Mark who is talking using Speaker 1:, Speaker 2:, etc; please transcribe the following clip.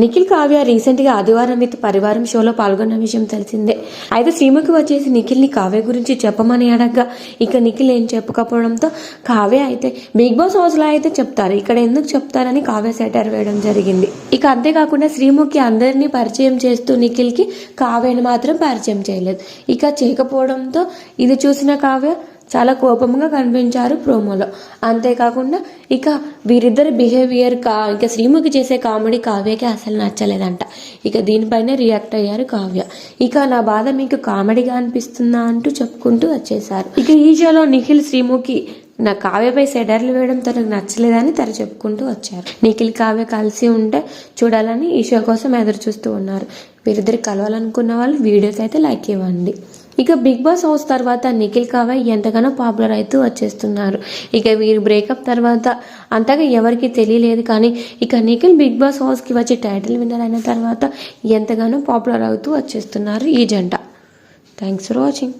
Speaker 1: నిఖిల్ కావ్య రీసెంట్గా ఆదివారం విత్ పరివారం షోలో పాల్గొన్న విషయం తెలిసిందే. అయితే శ్రీముఖి వచ్చేసి నిఖిల్ని కావ్య గురించి చెప్పమని అడగ్గా ఇక నిఖిల్ ఏం చెప్పకపోవడంతో కావ్య అయితే బిగ్ బాస్ హౌస్లో అయితే చెప్తారు ఇక్కడ ఎందుకు చెప్తారని కావ్య సెటర్ వేయడం జరిగింది. ఇక అంతేకాకుండా శ్రీముఖి అందరినీ పరిచయం చేస్తూ నిఖిల్కి కావ్యను మాత్రం పరిచయం చేయలేదు. ఇక చేయకపోవడంతో ఇది చూసిన కావ్య చాలా కోపంగా కనిపించారు ప్రోమోలో. అంతేకాకుండా ఇక వీరిద్దరి బిహేవియర్ కా ఇక శ్రీముఖి చేసే కామెడీ కావ్యకి అసలు నచ్చలేదంట. ఇక దీనిపైన రియాక్ట్ అయ్యారు కావ్య. ఇక నా బాధ మీకు కామెడీగా అనిపిస్తుందా అంటూ చెప్పుకుంటూ వచ్చేసారు ఇక ఈ షోలో నిఖిల్ శ్రీముఖి నా కావ్యపై సెడర్లు వేయడం తనకు నచ్చలేదని తన చెప్పుకుంటూ వచ్చారు. నిఖిల్ కావ్య కలిసి ఉంటే చూడాలని ఈ షో కోసం ఎదురు చూస్తూ ఉన్నారు. వీరిద్దరు కలవాలనుకున్న వాళ్ళు వీడియోకి అయితే లైక్ ఇవ్వండి. ఇక బిగ్ బాస్ హౌస్ తర్వాత నిఖిల్ కావ్య ఎంతగానో పాపులర్ అవుతూ వచ్చేస్తున్నారు. ఇక వీరి బ్రేకప్ తర్వాత అంతగా ఎవరికి తెలియలేదు కానీ ఇక నిఖిల్ బిగ్ బాస్ హౌస్కి వచ్చి టైటిల్ విన్నర్ అయిన తర్వాత ఎంతగానో పాపులర్ అవుతూ వచ్చేస్తున్నారు ఈ జంట. Thanks for watching